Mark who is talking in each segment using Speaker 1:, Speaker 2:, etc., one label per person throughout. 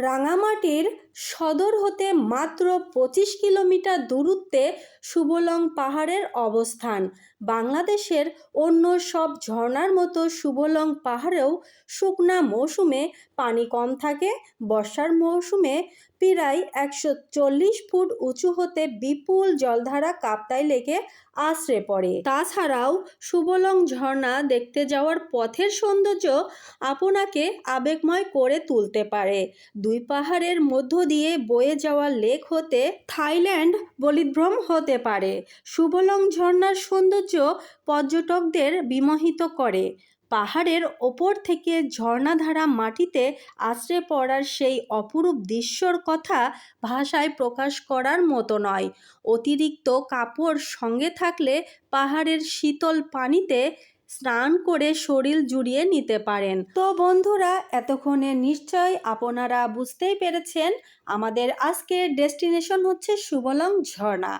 Speaker 1: রাঙামাটির সদর হতে মাত্র পঁচিশ কিলোমিটার দূরত্বে সুবলং পাহাড়ের অবস্থান। বাংলাদেশের অন্য সব ঝর্ণার মতো সুবলং পাহাড়েও শুকনা মৌসুমে পানি কম থাকে, বর্ষার মৌসুমে প্রায় একশো চল্লিশ ফুট উঁচু হতে বিপুল জলধারা কাপ্তাই লেকে আশ্রে পড়ে। তাছাড়াও সুবলং ঝর্ণা দেখতে যাওয়ার পথের সৌন্দর্য আপনাকে আবেগময় করে তুলতে পারে। দুই পাহাড়ের মধ্য দিয়ে বয়ে যাওয়া লেক হতে থাইল্যান্ড বলিভ্রম হতে পারে। সুবলং ঝর্ণার সৌন্দর্য পর্যটকদের বিমোহিত করে। পাহাড়ের ওপর থেকে ঝর্ণাধারা মাটিতে আশ্রে পড়ার সেই অপরূপ দৃশ্যর কথা ভাষায় প্রকাশ করার মতো নয়। অতিরিক্ত কাপড় সঙ্গে থাকলে পাহাড়ের শীতল পানিতে স্নান করে শরীর জুড়িয়ে নিতে পারেন। তো বন্ধুরা, এতক্ষণে নিশ্চয় আপনারা বুঝতেই পেরেছেন, আমাদের আজকের ডেস্টিনেশন হচ্ছে সুবলং ঝর্ণা।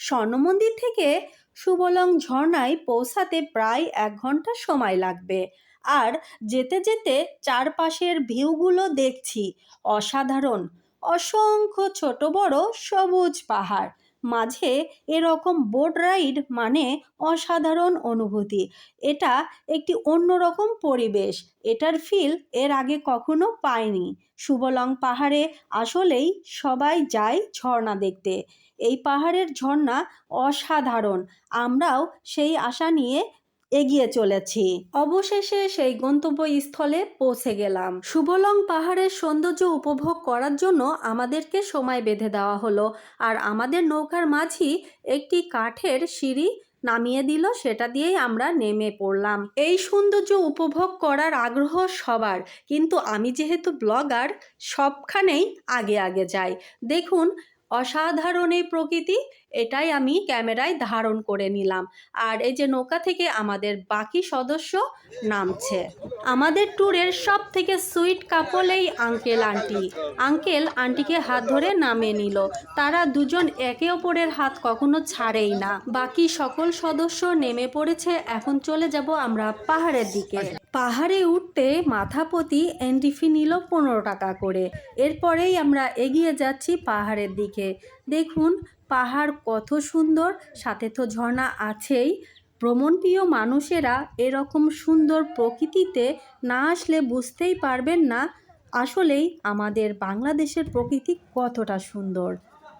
Speaker 1: স্বর্ণমন্দির থেকে সুবলং ঝর্ণায় পৌঁছাতে প্রায় এক ঘণ্টা সময় লাগবে। আর যেতে যেতে চারপাশের ভিউগুলো দেখছি। অসাধারণ, অসংখ্য ছোট বড় সবুজ পাহাড়। মাঝে এরকম বোট রাইড মানে অসাধারণ অনুভূতি। এটা একটি অন্যরকম পরিবেশ। এটার ফিল এর আগে কখনো পাইনি। সুবলং পাহাড়ে আসলেই সবাই যায় ঝর্ণা দেখতে। এই পাহাড়ের ঝর্ণা অসাধারণ। আমরাও সেই আশা নিয়ে এগিয়ে চলেছি। অবশেষে সেই গন্তব্যস্থলে পৌঁছে গেলাম। সুবলং পাহাড়ের সৌন্দর্য উপভোগ করার জন্য আমাদেরকে সময় বেঁধে দেওয়া হলো আর আমাদের নৌকার মাঝি একটি কাঠের সিঁড়ি নামিয়ে দিল, সেটা দিয়েই আমরা নেমে পড়লাম। এই সৌন্দর্য উপভোগ করার আগ্রহ সবার, কিন্তু আমি যেহেতু ব্লগার, সবখানেই আগে আগে যাই। দেখুন অসাধারণ এই প্রকৃতি, এটাই আমি ক্যামেরায় ধারণ করে নিলাম। আর এই যে নৌকা থেকে আমাদের বাকি সদস্য নামছে। আমাদের ট্যুরের সব থেকে সুইট কাপল এই আঙ্কেল আন্টি। আঙ্কেল আন্টিকে হাত ধরে নামে নিল। তারা দুজন একে অপরের হাত কখনো ছাড়েই না। বাকি সকল সদস্য নেমে পড়েছে, এখন চলে যাব আমরা পাহাড়ের দিকে। পাহাড়ে উঠতে মাথাপতি এন্ট্রি ফি নিল পনেরো টাকা করে। এরপরেই আমরা এগিয়ে যাচ্ছি পাহাড়ের দিকে। দেখুন, পাহাড় কত সুন্দর, সাথে তো ঝর্ণা আছেই। ভ্রমণপ্রিয় মানুষেরা এরকম সুন্দর প্রকৃতিতে না আসলে বুঝতেই পারবেন না আসলেই আমাদের বাংলাদেশের প্রকৃতি কতটা সুন্দর।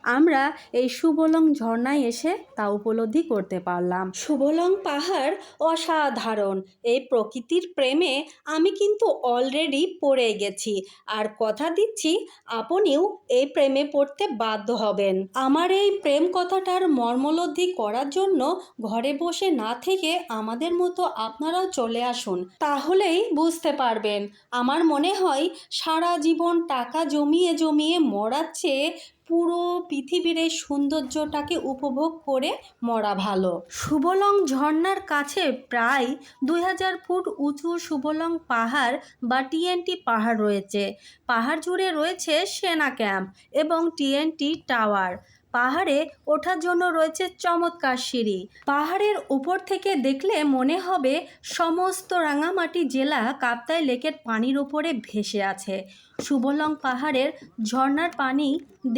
Speaker 1: আমরা এই সুবলং ঝর্ণায় এসে তা উপলব্ধি করতে পারলাম। সুবলং পাহাড় অসাধারণ। এই প্রকৃতির প্রেমে আমি কিন্তু অলরেডি পড়ে গেছি। আর কথা দিচ্ছি, আপনিও এই প্রেমে পড়তে বাধ্য হবেন। আমার এই প্রেম কথাটার মর্মলব্ধি করার জন্য ঘরে বসে না থেকে আমাদের মতো আপনারাও চলে আসুন। তাহলেই বুঝতে পারবেন, আমার মনে হয় সারা জীবন টাকা জমিয়ে জমিয়ে মরার চেয়ে পুরো পৃথিবীর এই সৌন্দর্যটাকে উপভোগ করে মরা ভালো। শুভলং ঝর্ণার কাছে প্রায় দুই হাজার ফুট উঁচু শুভলং পাহাড় বা টিএনটি পাহাড় রয়েছে। পাহাড় জুড়ে রয়েছে সেনা ক্যাম্প এবং টিএনটি টাওয়ার। পাহাড়ে ওঠার জন্য রয়েছে চমৎকার সিঁড়ি। পাহাড়ের উপর থেকে দেখলে মনে হবে সমস্ত রাঙামাটি জেলা কাপ্তাই লেকের পানির উপরে ভেসে আছে। সুবলং পাহাড়ের ঝর্ণার পানি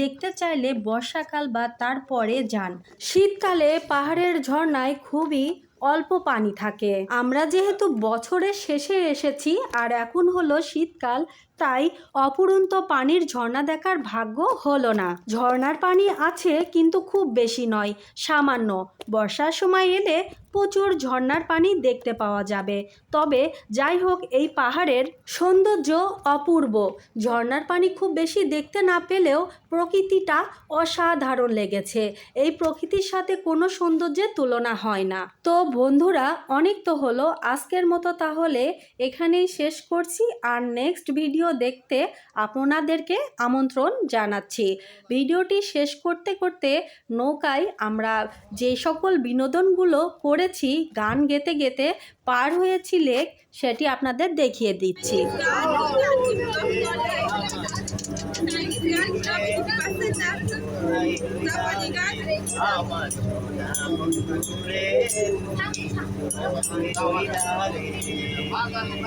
Speaker 1: দেখতে চাইলে বর্ষাকাল বা তারপরে যান। শীতকালে পাহাড়ের ঝর্ণায় খুবই অল্প পানি থাকে। আমরা যেহেতু বছরের শেষে এসেছি, আর এখন হলো শীতকাল তাই অপুরন্ত পানির ঝর্ণা দেখার ভাগ্য হলো না। ঝর্ণার পানি আছে কিন্তু খুব বেশি নয়, সামান্য। বর্ষার সময় এলে প্রচুর ঝর্ণার পানি দেখতে পাওয়া যাবে। তবে যাই হোক, এই পাহাড়ের সৌন্দর্য অপূর্ব। ঝর্ণার পানি খুব বেশি দেখতে না পেলেও প্রকৃতিটা অসাধারণ লেগেছে। এই প্রকৃতির সাথে কোনো সৌন্দর্যের তুলনা হয় না। তো বন্ধুরা, অনেক তো হলো। আজকের মতো তাহলে এখানেই শেষ করছি। আর নেক্সট ভিডিও দেখতে আপনাদেরকে আমন্ত্রণ জানাচ্ছি। ভিডিওটি শেষ করতে করতে নৌকায় আমরা যে সকল বিনোদনগুলো করেছি গান গেতে গেতে পার হয়েছি লেক সেটি আপনাদের দেখিয়ে দিচ্ছি।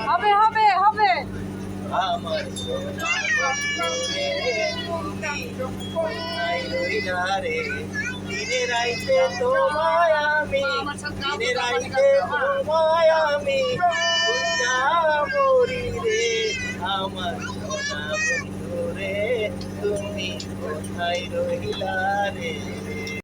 Speaker 2: হবে হবে হবে। আমার দিনে রাইতে তোমায় আমি দিনে রাইতে তোমায় আমি মরি রে আমার সোনা রে তুমি কোথায় রইলা রে